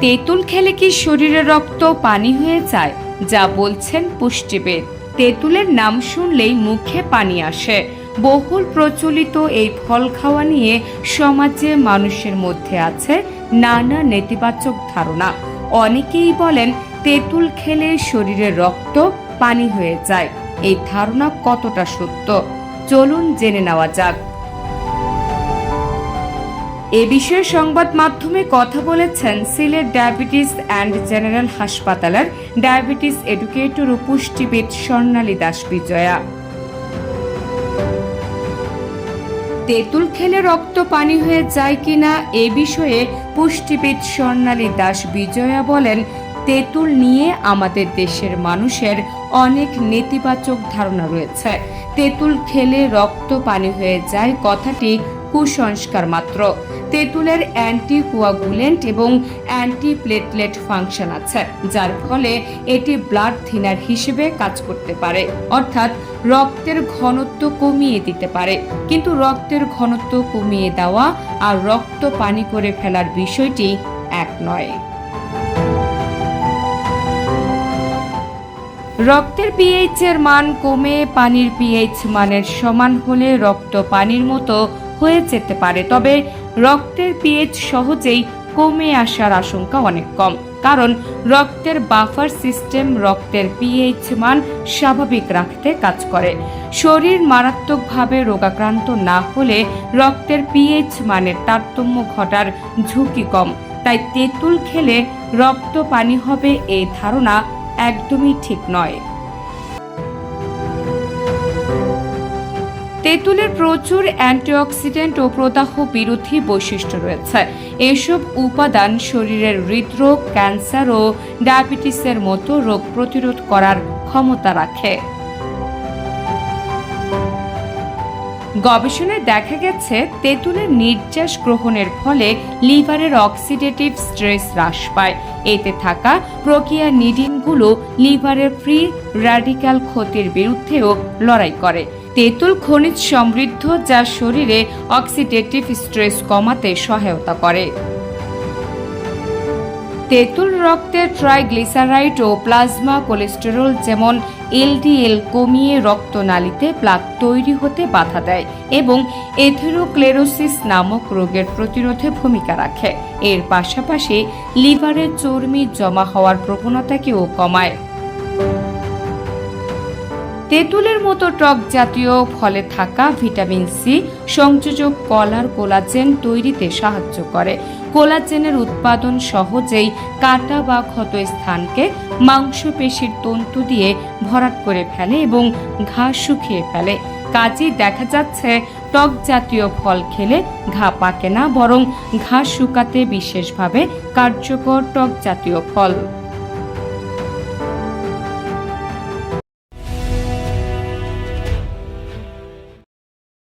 তেঁতুল খেলে কি শরীরে রক্ত পানি হয়ে যায়? যা বলছেন পুষ্টিবিদ। তেঁতুলের নাম শুনলেই মুখে পানি আসে। বহুল প্রচলিত এই ফল খাওয়া নিয়ে সমাজে মানুষের মধ্যে আছে নানা নেতিবাচক ধারণা। অনেকেই বলেন তেঁতুল খেলে শরীরে রক্ত, পানি হয়ে যায়। এই ধারণা কতটা সত্য? চলুন জেনে নেওয়া যাক। এ বিষয়ে সংবাদ মাধ্যমে কথা বলেছেন সিলেট ডায়াবেটিস অ্যান্ড জেনারেল হাসপাতালের ডায়াবেটিস এডুকেটর ও পুষ্টিবিদ স্বর্ণালী দাস বিজয়া। তেঁতুল খেলে রক্ত পানি হয়ে যায় কিনা এ বিষয়ে পুষ্টিবিদ স্বর্ণালী দাস বিজয়া বলেন, তেঁতুল নিয়ে আমাদের দেশের মানুষের অনেক নেতিবাচক ধারণা রয়েছে। তেঁতুল খেলে রক্ত পানি হয়ে যায় কথাটি কুসংস্কার মাত্র। তেঁতুলের অ্যান্টি কোয়াগুলেন্ট এবং অ্যান্টি প্লেটলেট ফাংশন আছে, যার ফলে এটি ব্লাড থিনার হিসেবে কাজ করতে পারে। অর্থাৎ রক্তের ঘনত্ব কমিয়ে দিতে পারে। কিন্তু রক্তের ঘনত্ব কমিয়ে দেওয়া আর রক্ত পানি করে ফেলার বিষয়টি এক নয়। রক্তের পিএইচ এর মান কমে পানির পিএইচ মানের সমান হলে রক্ত পানির মতো হয়ে যেতে পারে। তবে রক্তের পিএইচ সহজেই কমে আসার আশঙ্কা অনেক কম। কারণ রক্তের বাফার সিস্টেম রক্তের পিএইচ মান স্বাভাবিক রাখতে কাজ করে। শরীর মারাত্মকভাবে রোগাক্রান্ত না হলে রক্তের পিএইচ মানের তারতম্য ঘটার ঝুঁকি কম। তাই তেঁতুল খেলে রক্ত পানি হবে এই ধারণা একদমই ঠিক নয়। তেঁতুলের প্রচুর অ্যান্টিঅক্সিডেন্ট ও প্রদাহ বিরোধী বৈশিষ্ট্য রয়েছে। এসব উপাদান শরীরের হৃদরোগ, ক্যান্সার ও ডায়াবেটিসের মতো রোগ প্রতিরোধ করার ক্ষমতা রাখে। গবেষণায় দেখা গেছে, তেঁতুলের নির্যাস গ্রহণের ফলে লিভারের অক্সিডেটিভ স্ট্রেস হ্রাস পায়। এতে থাকা প্রক্রিয়া নিডিনগুলো লিভারের ফ্রি র্যাডিক্যাল ক্ষতির বিরুদ্ধেও লড়াই করে। তেঁতুল খনিজ সমৃদ্ধ যা শরীরে অক্সিডেটিভ স্ট্রেস কমাতে সহায়তা করে। তেঁতুল রক্তে ট্রাইগ্লিসারাইড ও প্লাজমা কোলেস্টেরল যেমন এলডিএল কমিয়ে রক্তনালীতে প্লাক তৈরি হতে বাধা দেয় এবং এথেরোক্লেরোসিস নামক রোগের প্রতিরোধে ভূমিকা রাখে। এর পাশাপাশি লিভারে চর্মি জমা হওয়ার প্রবণতাকেও কমায়। তেঁতুলের মতো টক জাতীয় ফলে থাকা ভিটামিন সি সংযোজক কলার কোলাজেন তৈরিতে সাহায্য করে। কোলাজেনের উৎপাদন সহজেই কাটা বা ক্ষত স্থানকে মাংসপেশির তন্তু দিয়ে ভরাট করে ফেলে এবং ঘা শুকিয়ে ফেলে। কাজেই দেখা যাচ্ছে টক জাতীয় ফল খেলে ঘা পাকে না, বরং ঘা শুকাতে বিশেষভাবে কার্যকর টক জাতীয় ফল।